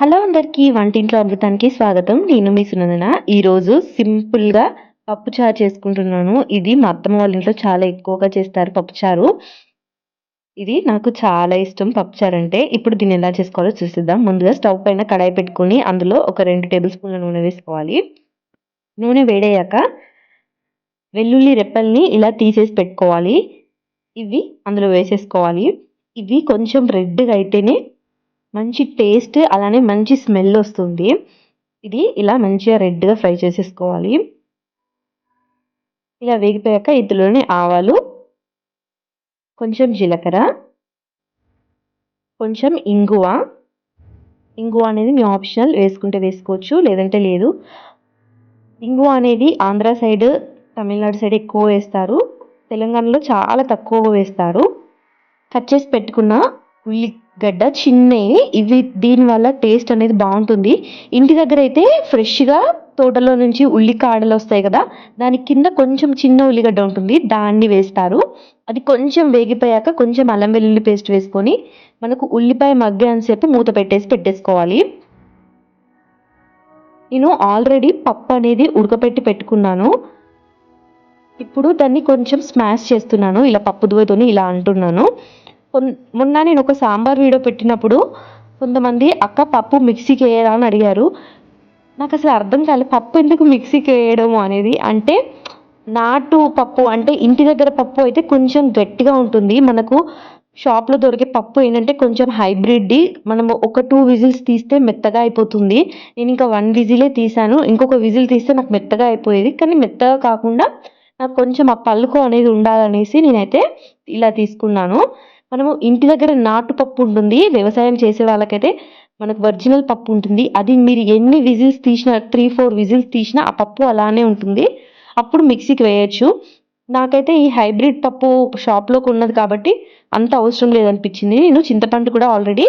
Hello అందరికీ వంటింట్లో అమృతానికి స్వాగతం. నేను మీ సునందన. ఈరోజు సింపుల్గా పప్పుచారు చేసుకుంటున్నాను. ఇది మా అత్తమ్మ వాళ్ళ ఇంట్లో చాలా ఎక్కువగా చేస్తారు పప్పుచారు. ఇది నాకు చాలా ఇష్టం పప్పుచారు అంటే. ఇప్పుడు దీన్ని ఎలా చేసుకోవాలో చూసిద్దాం. ముందుగా స్టవ్ పైన కడాయి పెట్టుకొని అందులో ఒక రెండు టేబుల్ స్పూన్ల నూనె వేసుకోవాలి. నూనె వేడయ్యాక వెల్లుల్లి రెప్పల్ని ఇలా తీసేసి పెట్టుకోవాలి. ఇవి అందులో వేసేసుకోవాలి. ఇవి కొంచెం రెడ్గా అయితేనే మంచి టేస్ట్ అలానే మంచి స్మెల్ వస్తుంది. ఇది ఇలా మంచిగా రెడ్గా ఫ్రై చేసేసుకోవాలి. ఇలా వేగిపోయాక ఇందులోనే ఆవాలు కొంచెం జీలకర్ర కొంచెం ఇంగువ. ఇంగువ అనేది మీ ఆప్షనల్ వేసుకుంటే వేసుకోవచ్చు లేదంటే లేదు. ఇంగువ అనేది ఆంధ్ర సైడ్ తమిళనాడు సైడ్ ఎక్కువ వేస్తారు. తెలంగాణలో చాలా తక్కువ వేస్తారు. కట్ చేసి పెట్టుకున్న గడ్డ చిన్నవి ఇవి దీనివల్ల టేస్ట్ అనేది బాగుంటుంది. ఇంటి దగ్గర అయితే ఫ్రెష్గా తోటలో నుంచి ఉల్లికాడలు వస్తాయి కదా దాని కింద కొంచెం చిన్న ఉల్లిగడ్డ ఉంటుంది దాన్ని వేస్తారు. అది కొంచెం వేగిపోయాక కొంచెం అల్లం వెల్లుల్లి పేస్ట్ వేసుకొని మనకు ఉల్లిపాయ మగ్గే అనిసేపు మూత పెట్టేసి పెట్టేసుకోవాలి. నేను ఆల్రెడీ పప్పు అనేది ఉడకపెట్టి పెట్టుకున్నాను. ఇప్పుడు దాన్ని కొంచెం స్మాష్ చేస్తున్నాను ఇలా పప్పు దువ్వతోని ఇలా అంటున్నాను. మొన్న నేను ఒక సాంబార్ వీడియో పెట్టినప్పుడు కొంతమంది అక్క పప్పు మిక్సీకి వేయరా అని అడిగారు. నాకు అసలు అర్థం కాలేదు పప్పు ఎందుకు మిక్సీకి వేయడము అనేది. అంటే నాటు పప్పు అంటే ఇంటి దగ్గర పప్పు అయితే కొంచెం గట్టిగా ఉంటుంది. మనకు షాప్లో దొరికే పప్పు ఏంటంటే కొంచెం హైబ్రిడ్ది. మనము ఒక టూ విజిల్స్ తీస్తే మెత్తగా అయిపోతుంది. నేను ఇంకా వన్ విజిలే తీసాను ఇంకొక విజిల్ తీస్తే నాకు మెత్తగా అయిపోయేది. కానీ మెత్తగా కాకుండా నాకు కొంచెం ఆ పలుకు అనేది ఉండాలనేసి నేనైతే ఇలా తీసుకున్నాను. మనము ఇంటి దగ్గర నాటు పప్పు ఉంటుంది వ్యవసాయం చేసే వాళ్ళకైతే మనకు ఒరిజినల్ పప్పు ఉంటుంది. అది మీరు ఎన్ని విజిల్స్ తీసినా త్రీ ఫోర్ విజిల్స్ తీసినా ఆ పప్పు అలానే ఉంటుంది. అప్పుడు మిక్సీకి వేయచ్చు. నాకైతే ఈ హైబ్రిడ్ పప్పు షాప్లోకి ఉన్నది కాబట్టి అంత అవసరం లేదనిపించింది. నేను చింతపండు కూడా ఆల్రెడీ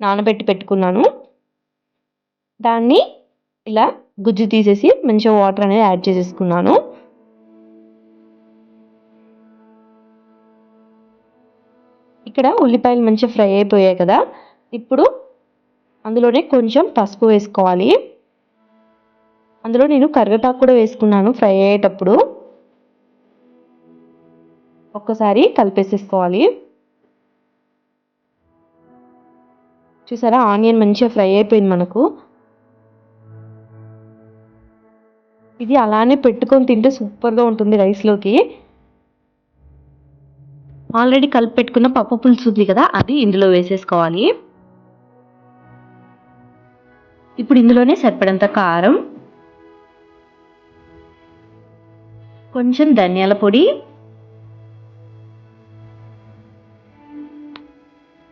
నానబెట్టి పెట్టుకున్నాను. దాన్ని ఇలా గుజ్జు తీసేసి మంచిగా వాటర్ అనేది యాడ్ చేసేసుకున్నాను. ఇక్కడ ఉల్లిపాయలు మంచిగా ఫ్రై అయిపోయాయి కదా. ఇప్పుడు అందులోనే కొంచెం పసుపు వేసుకోవాలి. అందులో నేను కరివేపాకు కూడా వేసుకున్నాను ఫ్రై అయ్యేటప్పుడు. ఒక్కసారి కలిపేసేసుకోవాలి. చూసారా ఆనియన్ మంచిగా ఫ్రై అయిపోయింది మనకు. ఇది అలానే పెట్టుకొని తింటే సూపర్గా ఉంటుంది రైస్లోకి. ఆల్రెడీ కలిపి పెట్టుకున్న పప్పు పులుసు ఉంది కదా అది ఇందులో వేసేసుకోవాలి. ఇప్పుడు ఇందులోనే సరిపడంత కారం కొంచెం ధనియాల పొడి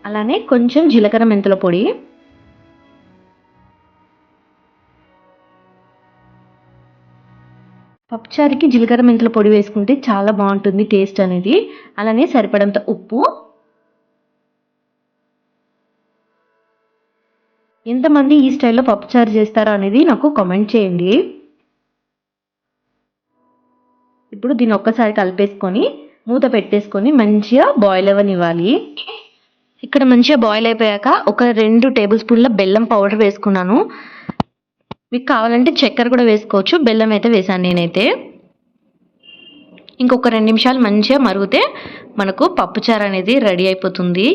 అలానే కొంచెం జీలకర్ర మెంతుల పొడి పప్పుచారుకి జీలకర్ర మెంతుల పొడి వేసుకుంటే చాలా బాగుంటుంది టేస్ట్ అనేది. అలానే సరిపడంత ఉప్పు. ఎంతమంది ఈ స్టైల్లో పప్పుచారు చేస్తారో అనేది నాకు కామెంట్ చేయండి. ఇప్పుడు దీన్ని ఒక్కసారి కలిపేసుకొని మూత పెట్టేసుకొని మంచిగా బాయిల్ అవ్వనివ్వాలి. ఇక్కడ మంచిగా బాయిల్ అయిపోయాక ఒక రెండు టేబుల్ స్పూన్ల బెల్లం పౌడర్ వేసుకున్నాను. మీకు కావాలంటే చక్కెర కూడా వేసుకోవచ్చు. బెల్లం అయితే వేసాను నేనైతే. ఇంకొక రెండు నిమిషాలు మంచిగా మరిగితే మనకు పప్పుచారు అనేది రెడీ అయిపోతుంది.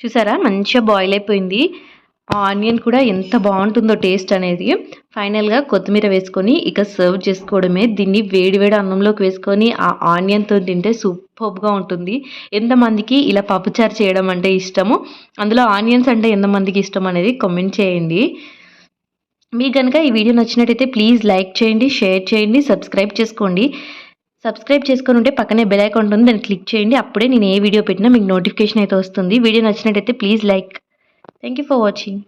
చూసారా? మంచిగా బాయిల్ అయిపోయింది. ఆనియన్ కూడా ఎంత బాగుంటుందో టేస్ట్ అనేది. ఫైనల్గా కొత్తిమీర వేసుకొని ఇక సర్వ్ చేసుకోవడమే. దీన్ని వేడి వేడి అన్నంలోకి వేసుకొని ఆ ఆనియన్తో తింటే సూపర్గా ఉంటుంది. ఎంతమందికి ఇలా పప్పుచారు చేయడం అంటే ఇష్టము అందులో ఆనియన్స్ అంటే ఎంతమందికి ఇష్టం అనేది కామెంట్ చేయండి. మీకు కనుక ఈ వీడియో నచ్చినట్టయితే ప్లీజ్ లైక్ చేయండి షేర్ చేయండి సబ్స్క్రైబ్ చేసుకోండి. సబ్స్క్రైబ్ చేసుకొని ఉంటే పక్కనే బెల్ ఐకాన్ ఉంది దాన్ని క్లిక్ చేయండి. అప్పుడే నేను ఏ వీడియో పెట్టినా మీకు నోటిఫికేషన్ అయితే వస్తుంది. వీడియో నచ్చినట్టయితే please like thank you for watching